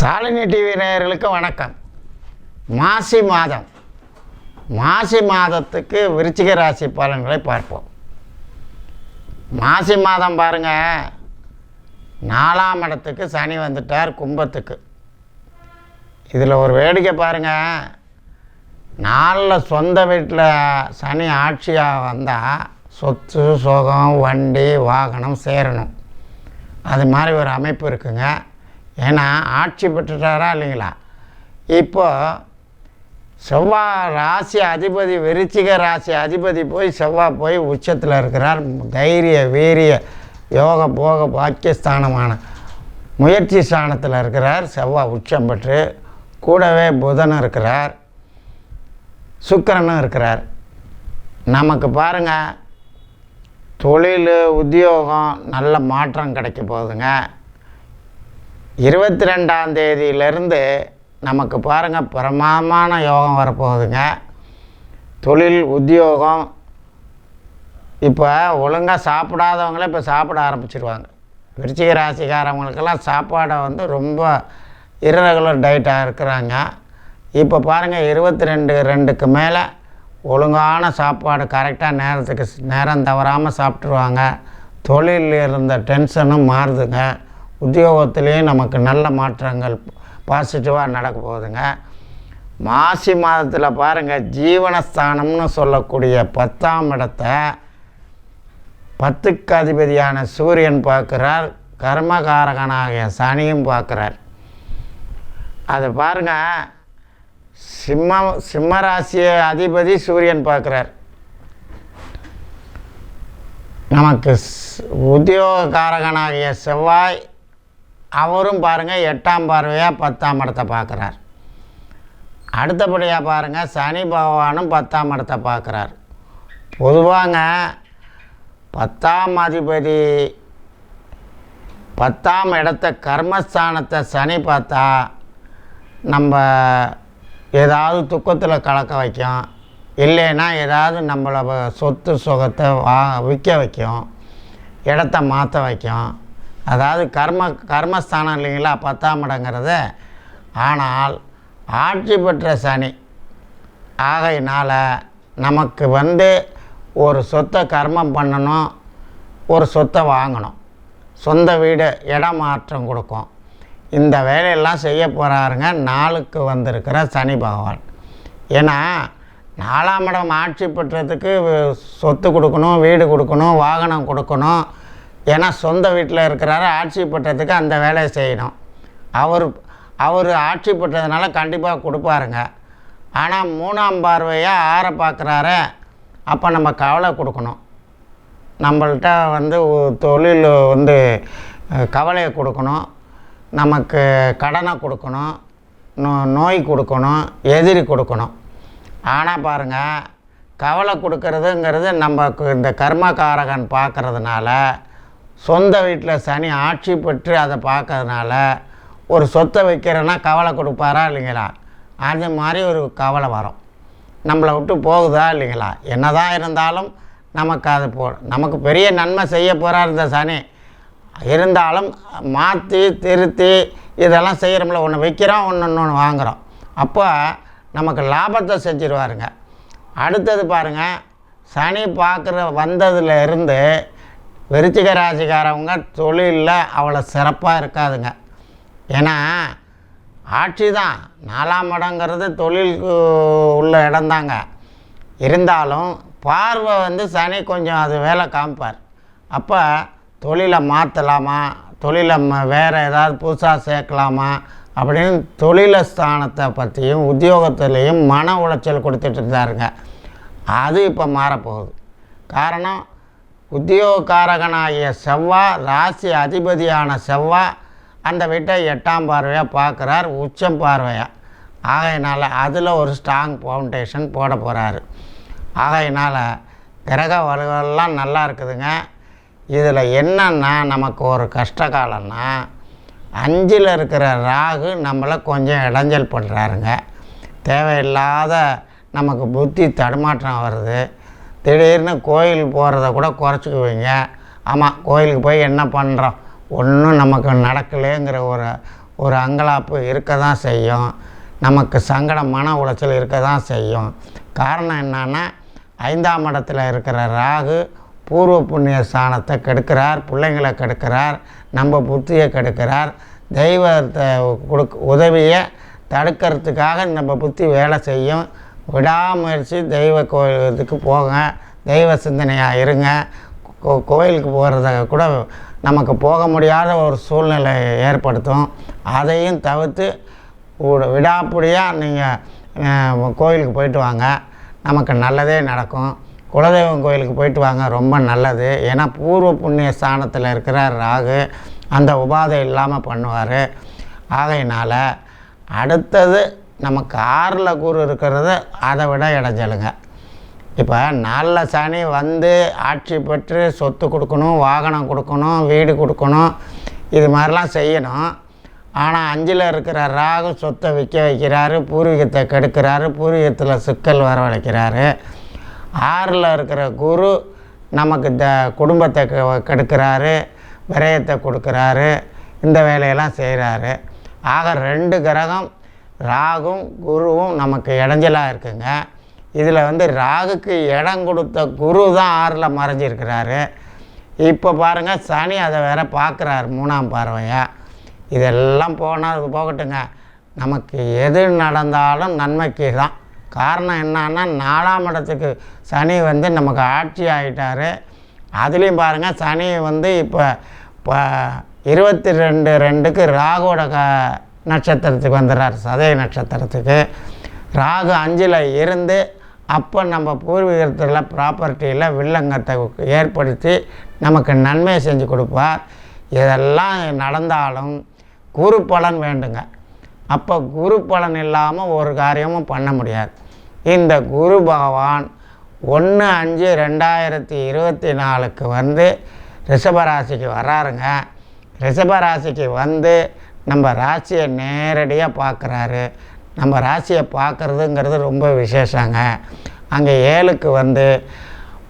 Shalini TV நேயர்களுக்கு வணக்கம். மாசி மாதம். மாசி மாதத்துக்கு விருச்சிக ராசி பலன்களை பார்ப்போம். மாசி மாதம் பாருங்க. நாலாம் இடத்துக்கு சனி வந்துட்டார் கும்பத்துக்கு. இதில் ஒரு வேடிக்கை பாருங்க. நாளில் சொந்த வீட்டில் சனி ஆட்சியாக வந்தால் சொத்து சுகம் வண்டி வாகனம் சேரணும். அது மாதிரி ஒரு அமைப்பு இருக்குங்க. ஏன்னா ஆட்சி பெற்றுட்டாரா இல்லைங்களா? இப்போது செவ்வாய் ராசி அதிபதி விருச்சிக ராசி அதிபதி போய் செவ்வாய் போய் உச்சத்தில் இருக்கிறார். தைரிய வீரிய யோக போக பாக்கியஸ்தானமான முயற்சி ஸ்தானத்தில் இருக்கிறார். செவ்வாய் உச்சம் பெற்று கூடவே புதன் இருக்கிறார். சுக்கிரனும் இருக்கிறார். நமக்கு பாருங்கள் தொழில் உத்தியோகம் நல்ல மாற்றம் கிடைக்க போகுதுங்க. இருபத்தி ரெண்டாம் தேதியிலேருந்து நமக்கு பாருங்கள் பிரமாதமான யோகம் வரப்போகுதுங்க. தொழில் உத்தியோகம் இப்போ ஒழுங்காக சாப்பிடாதவங்களே இப்போ சாப்பிட ஆரம்பிச்சிருவாங்க. விருச்சிக ராசிக்காரவங்களுக்கெல்லாம் சாப்பாடை வந்து ரொம்ப இரகுலர் டயட்டாக இருக்கிறாங்க. இப்போ பாருங்கள் இருபத்தி ரெண்டு ரெண்டுக்கு மேலே ஒழுங்கான சாப்பாடு கரெக்டாக நேரத்துக்கு நேரம் தவறாமல் சாப்பிட்ருவாங்க தொழிலில் இருந்த டென்ஷனும் மாறுதுங்க. உத்தியோகத்துலேயும் நமக்கு நல்ல மாற்றங்கள் பாசிட்டிவாக நடக்க போகுதுங்க. மாசி மாதத்தில் பாருங்கள் ஜீவனஸ்தானம்னு சொல்லக்கூடிய பத்தாம் இடத்தை பத்துக்கு அதிபதியான சூரியன் பார்க்குறார் கர்மகாரகனாகிய சனியும் பார்க்குறார். அது பாருங்க சிம்ம சிம்மராசிய அதிபதி சூரியன் பார்க்குறார். நமக்கு உத்தியோகக்காரகனாகிய செவ்வாய் அவரும் பாருங்கள் எட்டாம் பார்வையாக பத்தாம் இடத்தை பார்க்குறார். அடுத்தபடியாக பாருங்கள் சனி பகவானும் பத்தாம் இடத்தை பார்க்குறார். பொதுவாங்க பத்தாம் அதிபதி பத்தாம் இடத்த கர்மஸ்தானத்தை சனி பார்த்தா நம்ம ஏதாவது துக்கத்தில் கலக்க வைக்கும். இல்லைன்னா ஏதாவது நம்மளை சொத்து சுகத்தை வா விற்க வைக்கும். இடத்த மாற்ற வைக்கும். அதாவது கர்ம கர்மஸ்தானம் இல்லைங்களா பத்தாம் இடங்கிறத. ஆனால் ஆட்சி பெற்ற சனி. ஆகையினால் நமக்கு வந்து ஒரு சொத்தை கர்மம் பண்ணணும் ஒரு சொத்தை வாங்கணும். சொந்த வீடு இடம் மாற்றம் கொடுக்கும். இந்த வேலையெல்லாம் செய்ய போகிறாருங்க நாளுக்கு வந்திருக்கிற சனி பகவான். ஏன்னா நாலாம் இடம் ஆட்சி பெற்றதுக்கு சொத்து கொடுக்கணும் வீடு கொடுக்கணும் வாகனம் கொடுக்கணும் ஏன்னா சொந்த வீட்டில் இருக்கிறாரு ஆட்சி பெற்றதுக்கு அந்த வேலையை செய்யணும். அவர் அவர் ஆட்சி பெற்றதுனால கண்டிப்பாக கொடுப்பாருங்க. ஆனால் மூணாம் பார்வையாக ஆற பார்க்குறாரு அப்போ நம்ம கவலை கொடுக்கணும். நம்மள்கிட்ட வந்து தொழில் வந்து கவலையை கொடுக்கணும். நமக்கு கடனை கொடுக்கணும். நோ நோய் கொடுக்கணும். எதிரி கொடுக்கணும். ஆனால் பாருங்கள் கவலை கொடுக்கறதுங்கிறது நம்ம இந்த கர்மகாரகன் பார்க்கறதுனால சொந்த வீட்டில் சனி ஆட்சி பெற்று அதை பார்க்கறதுனால ஒரு சொத்தை வைக்கிறேன்னா கவலை கொடுப்பாரா இல்லைங்களா? அது மாதிரி ஒரு கவலை வரும். நம்மளை விட்டு போகுதா இல்லைங்களா? என்னதான் இருந்தாலும் நமக்கு அது போ நமக்கு பெரிய நன்மை செய்ய போகிறார் இந்த சனி. இருந்தாலும் மாற்றி திருத்தி இதெல்லாம் செய்கிறோம்ல ஒன்று வைக்கிறோம் ஒன்று ஒன்று வாங்குகிறோம் அப்போ நமக்கு லாபத்தை செஞ்சிருவாருங்க. அடுத்தது பாருங்கள் சனி பார்க்குற வந்ததுல இருந்து விருச்சிக ராசிக்காரவங்க தொழிலில் அவ்வளோ சிறப்பாக இருக்காதுங்க. ஏன்னா ஆட்சி தான். நாலாம் இடங்கிறது தொழிலுக்கு உள்ள இடம்தாங்க இருந்தாலும் பார்வை வந்து சனி கொஞ்சம் அது வேலை காமிப்பார். அப்போ தொழிலை மாற்றலாமா தொழிலை ம வேறு ஏதாவது புதுசாக சேர்க்கலாமா? அப்படின்னு தொழில ஸ்தானத்தை பற்றியும் உத்தியோகத்துலேயும் மன உளைச்சல் கொடுத்துட்டு இருந்தாருங்க. அது இப்போ மாறப்போகுது. காரணம் உத்தியோகக்காரகனாகிய செவ்வாய் ராசி அதிபதியான செவ்வாய் அந்த வீட்டை எட்டாம் பார்வையாக பார்க்குறார் உச்சம் பார்வையாக ஆகையினால் அதில் ஒரு ஸ்ட்ராங் ஃபவுண்டேஷன் போட போகிறாரு ஆகையினால் கிரக வலுவெல்லாம் நல்லா இருக்குதுங்க. இதில் என்னன்னா நமக்கு ஒரு கஷ்ட காலம்னா அஞ்சில் இருக்கிற ராகு நம்மளை கொஞ்சம் இடைஞ்சல் பண்ணுறாருங்க தேவையில்லாத நமக்கு புத்தி தடுமாற்றம் வருது. திடீர்னு கோயில் போகிறத கூட குறைச்சிக்குவீங்க. ஆமாம் கோயிலுக்கு போய் என்ன பண்ணுறோம் ஒன்றும் நமக்கு நடக்கலைங்கிற ஒரு ஒரு அங்கலாப்பு இருக்க தான் செய்யும். நமக்கு சங்கடம் மன உளைச்சல் இருக்க தான் செய்யும். காரணம் என்னன்னா ஐந்தாம் இடத்துல இருக்கிற ராகு பூர்வ புண்ணிய ஸ்தானத்தை கெடுக்கிறார் பிள்ளைங்களை கெடுக்கிறார் நம்ம புத்தியை கெடுக்கிறார். தெய்வத்தை கொடுக்க உதவியை தடுக்கிறதுக்காக நம்ம புத்தி வேலை செய்யும். விடாமுயற்சி தெய்வ கோயிலுக்கு போங்க. தெய்வ சிந்தனையாக இருங்க. கோ- கோயிலுக்கு போகிறத கூட நமக்கு போக முடியாத ஒரு சூழ்நிலை ஏற்படுத்தும். அதையும் தவிர்த்து விடாப்படியாக நீங்கள் கோயிலுக்கு போயிட்டு வாங்க. நமக்கு நல்லதே நடக்கும். குலதெய்வம் கோயிலுக்கு போயிட்டு வாங்க. ரொம்ப நல்லது. ஏன்னா பூர்வ புண்ணிய ஸ்தானத்தில் இருக்கிற ராகு அந்த உபாதை இல்லாமல் பண்ணுவார். ஆகையினால் அடுத்தது நமக்கு ஆறில் குரு இருக்கிறது அதை விட இடைஞ்சலுங்க. இப்போ நாளில் சனி வந்து ஆட்சி பெற்று சொத்து கொடுக்கணும் வாகனம் கொடுக்கணும் வீடு கொடுக்கணும் இது மாதிரிலாம் செய்யணும். ஆனால் அஞ்சில் இருக்கிற ராகு சொத்தை விற்க வைக்கிறாரு பூர்வீகத்தை கெடுக்கிறாரு பூர்வீகத்தில் சிக்கல் வரவழைக்கிறாரு. ஆறில் இருக்கிற குரு நமக்கு த குடும்பத்தை கெடுக்கிறாரு விரயத்தை கொடுக்குறாரு இந்த வேலையெல்லாம் செய்கிறாரு ஆக ரெண்டு கிரகம் ராகும் குருவும் நமக்கு இடைஞ்சலாக இருக்குங்க. இதில் வந்து ராகுக்கு இடம் கொடுத்த குரு தான் ஆறில் மறைஞ்சிருக்கிறாரு. இப்போ பாருங்கள் சனி அதை வேற பார்க்குறாரு மூணாம் பார்வையாக இதெல்லாம் போனால் போகட்டுங்க. நமக்கு எது நடந்தாலும் நன்மைக்கு தான். காரணம் என்னன்னா நாலாம் இடத்துக்கு சனி வந்து நமக்கு ஆட்சி ஆகிட்டாரு அதுலேயும் பாருங்கள் சனி வந்து இப்போ இப்போ இருபத்தி ரெண்டு ரெண்டுக்கு ராகுவோட க நட்சத்திரத்துக்கு வந்துடுறார் சதய நட்சத்திரத்துக்கு. ராகு அஞ்சில் இருந்து அப்போ நம்ம பூர்வீகத்தில் ப்ராப்பர்ட்டியில் வில்லங்கத்தை ஏற்படுத்தி நமக்கு நன்மை செஞ்சு கொடுப்பார். இதெல்லாம் நடந்தாலும் குரு பலன் வேண்டுங்க. அப்போ குரு பலன் இல்லாமல் ஒரு காரியமும் பண்ண முடியாது. இந்த குரு பகவான் ஒன்று அஞ்சு ரெண்டாயிரத்தி இருபத்தி நாலுக்கு வந்து ரிஷபராசிக்கு வராருங்க ரிஷபராசிக்கு வந்து நம்ம ராசியை நேரடியாக பார்க்குறாரு நம்ம ராசியை பார்க்குறதுங்கிறது ரொம்ப விசேஷங்க. அங்கே ஏழுக்கு வந்து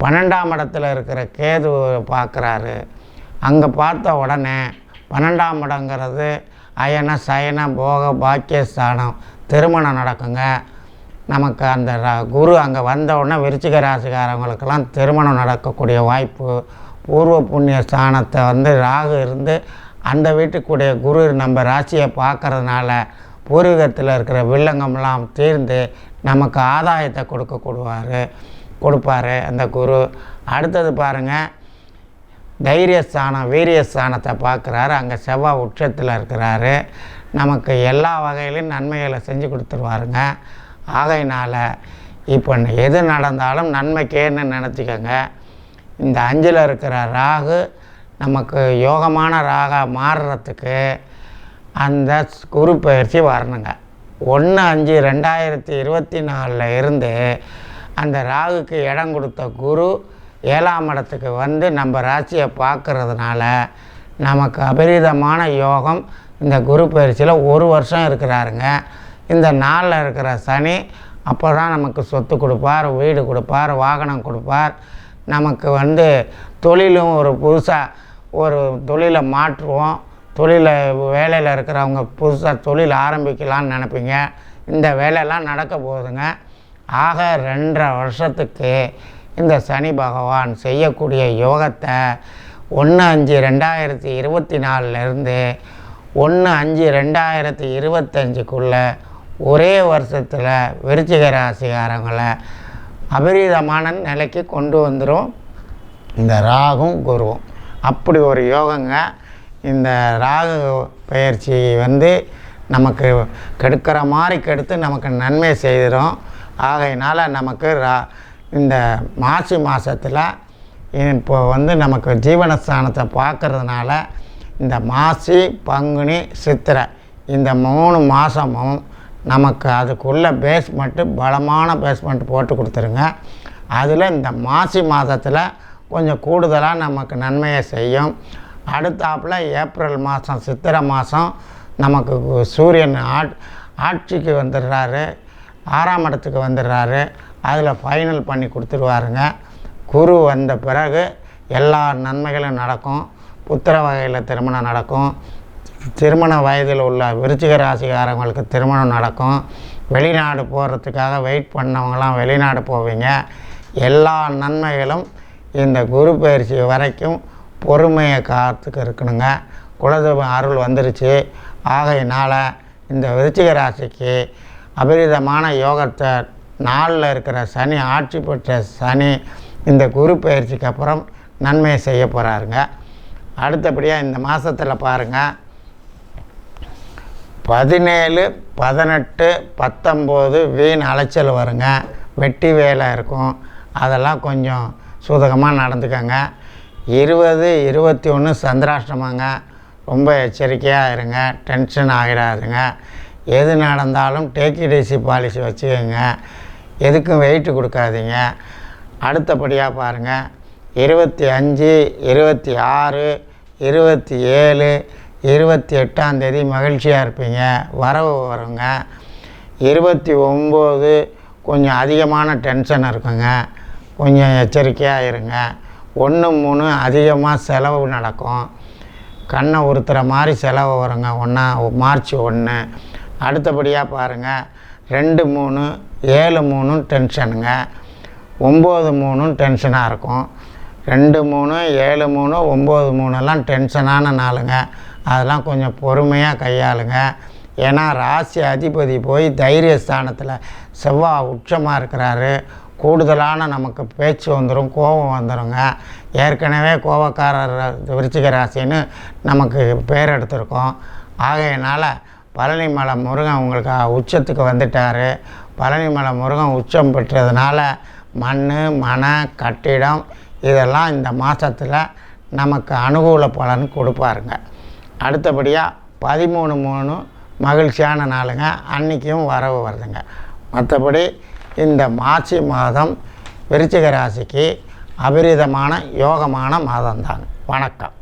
பன்னெண்டாம் இடத்துல இருக்கிற கேது பார்க்குறாரு அங்கே பார்த்த உடனே பன்னெண்டாம் இடங்கிறது அயன சயன போக பாக்கியஸ்தானம் திருமணம் நடக்குங்க. நமக்கு அந்த ர- குரு அங்கே வந்த உடனே விருச்சிக ராசிக்காரவங்களுக்கெல்லாம் திருமணம் நடக்கக்கூடிய வாய்ப்பு பூர்வ புண்ணிய ஸ்தானத்தை வந்து ராகு இருந்து அந்த வீட்டுக்குடைய குரு நம்ம ராசியை பார்க்கறதுனால பூர்வீகத்தில் இருக்கிற வில்லங்கம்லாம் தீர்ந்து நமக்கு ஆதாயத்தை கொடுக்க கொடுவார் கொடுப்பாரு அந்த குரு. அடுத்தது பாருங்கள் தைரியஸ்தானம் வீரியஸ்தானத்தை பார்க்குறாரு. அங்கே செவ்வாய் உச்சத்தில் இருக்கிறாரு. நமக்கு எல்லா வகையிலையும் நன்மைகளை செஞ்சு கொடுத்துருவாருங்க. ஆகையினால் இப்போ எது நடந்தாலும் நன்மைக்கேன்னு நினச்சிக்கோங்க. இந்த அஞ்சில் இருக்கிற ராகு நமக்கு யோகமான ராகா மாறுறதுக்கு அந்த குரு பயிற்சி வரணுங்க. ஒன்று அஞ்சு ரெண்டாயிரத்தி இருபத்தி நாலில் இருந்து அந்த ராகுக்கு இடம் கொடுத்த குரு ஏழாம் இடத்துக்கு வந்து நம்ம ராசியை பார்க்கறதுனால நமக்கு அபரிதமான யோகம் இந்த குரு பயிற்சியில் ஒரு வருஷம் இருக்கிறாருங்க. இந்த நாளில் இருக்கிற சனி அப்போ தான் நமக்கு சொத்து கொடுப்பார் வீடு கொடுப்பார் வாகனம் கொடுப்பார். நமக்கு வந்து தொழிலும் ஒரு புதுசாக ஒரு தொழிலை மாற்றுவோம் தொழிலை வேலையில் இருக்கிறவங்க புதுசாக தொழில் ஆரம்பிக்கலாம்னு நினைப்பீங்க. இந்த வேலையெல்லாம் நடக்க போகுதுங்க. ஆக ரெண்டரை வருஷத்துக்கு இந்த சனி பகவான் செய்யக்கூடிய யோகத்தை ஒன்று அஞ்சு ரெண்டாயிரத்தி இருபத்தி நாலுலேருந்து ஒன்று அஞ்சு ரெண்டாயிரத்தி இருபத்தஞ்சுக்குள்ளே ஒரே வருஷத்தில் விருச்சிக ராசிகாரங்களை அபரீதமான நிலைக்கு கொண்டு வந்துடும் இந்த ராகும் குருவும். அப்படி ஒரு யோகங்க. இந்த ராகு பயிற்சி வந்து நமக்கு கெடுக்கிற மாதிரி கெடுத்து நமக்கு நன்மை செய்திடும். ஆகையினால் நமக்கு ரா இந்த மாசி மாதத்தில் இப்போ வந்து நமக்கு ஜீவனஸ்தானத்தை பார்க்குறதுனால இந்த மாசி பங்குனி சித்திரை இந்த மூணு மாதமும் நமக்கு அதுக்குள்ளே பேஸ்மெண்ட்டு பலமான பேஸ்மெண்ட் போட்டு கொடுத்துருங்க. அதில் இந்த மாசி மாதத்தில் கொஞ்சம் கூடுதலாக நமக்கு நன்மையை செய்யும். அடுத்தாப்புல ஏப்ரல் மாதம் சித்திரை மாதம் நமக்கு சூரியன் ஆட் ஆட்சிக்கு வந்துடுறாரு. ஆறாம் இடத்துக்கு வந்துடுறாரு. அதில் ஃபைனல் பண்ணி கொடுத்துருவாருங்க. குரு வந்த பிறகு எல்லா நன்மைகளும் நடக்கும். புத்திர வகையில் திருமணம் நடக்கும். திருமண வயதில் உள்ள விருச்சிக ராசிக்காரங்களுக்கு திருமணம் நடக்கும். வெளிநாடு போகிறதுக்காக வெயிட் பண்ணவங்களாம் வெளிநாடு போவீங்க. எல்லா நன்மைகளும் இந்த குரு பயிற்சி வரைக்கும் பொறுமையை காத்துக்கு இருக்கணுங்க. குலதெய்வம் அருள் வந்துருச்சு. ஆகையினால் இந்த விருச்சிக ராசிக்கு அபரிதமான யோகத்தை நாளில் இருக்கிற சனி ஆட்சி பெற்ற சனி இந்த குரு பயிற்சிக்கு அப்புறம் நன்மையை செய்ய போகிறாருங்க அடுத்தபடியாக இந்த மாதத்தில் பாருங்கள் பதினேழு பதினெட்டு பத்தொம்போது வீண் அலைச்சல் வருங்க. வெட்டி வேலை இருக்கும். அதெல்லாம் கொஞ்சம் சூதகமாக நடந்துக்கங்க. இருபது இருபத்தி ஒன்று சந்திராஷ்டமங்க. ரொம்ப எச்சரிக்கையாக இருங்க. டென்ஷன் ஆகிடாதுங்க. எது நடந்தாலும் டேக்கிடேசி பாலிசி வச்சுக்கோங்க. எதுக்கும் வெயிட்டு கொடுக்காதீங்க. அடுத்தபடியாக பாருங்கள் இருபத்தி அஞ்சு இருபத்தி ஆறு இருபத்தி ஏழு இருபத்தி எட்டாந்தேதி மகிழ்ச்சியாக இருப்பீங்க. வரவு வருங்க. இருபத்தி ஒம்பது கொஞ்சம் அதிகமான டென்ஷன் இருக்குங்க. கொஞ்சம் எச்சரிக்கையாக இருங்க ஒன்று மூணு அதிகமாக செலவு நடக்கும். கண்ணை உறுத்துற மாதிரி செலவு வருங்க. ஒன்றா மார்ச் ஒன்று அடுத்தபடியாக பாருங்கள் ரெண்டு மூணு ஏழு மூணு டென்ஷனுங்க. ஒம்பது மூணும் டென்ஷனாக இருக்கும். ரெண்டு மூணு ஏழு மூணு ஒம்பது மூணுலாம் டென்ஷனான நாளுங்க. அதெல்லாம் கொஞ்சம் பொறுமையாக கையாளுங்க. ஏன்னா ராசி அதிபதி போய் தைரிய ஸ்தானத்தில் செவ்வாய் உச்சமாக இருக்கிறாரு. கூடுதலான நமக்கு பேச்சு வந்துடும் கோபம் வந்துடுங்க ஏற்கனவே கோபக்காரர் விருச்சிக ராசின்னு நமக்கு பேர் எடுத்திருக்கோம். ஆகையினால் பழனி மலை முருகன் உங்களுக்கு உச்சத்துக்கு வந்துட்டார். பழனி மலை முருகன் உச்சம் பெற்றதுனால மண் மனை கட்டிடம் இதெல்லாம் இந்த மாதத்தில் நமக்கு அனுகூல பலன் கொடுப்பாருங்க. அடுத்தபடியாக பதிமூணு மூணு மகிழ்ச்சியான நாளுங்க. அன்றைக்கும் வரவு வருதுங்க. மற்றபடி இந்த மார்ச் மாதம் விருச்சிக ராசிக்கு அபரிதமான யோகமான மாதம்தாங்க வணக்கம்.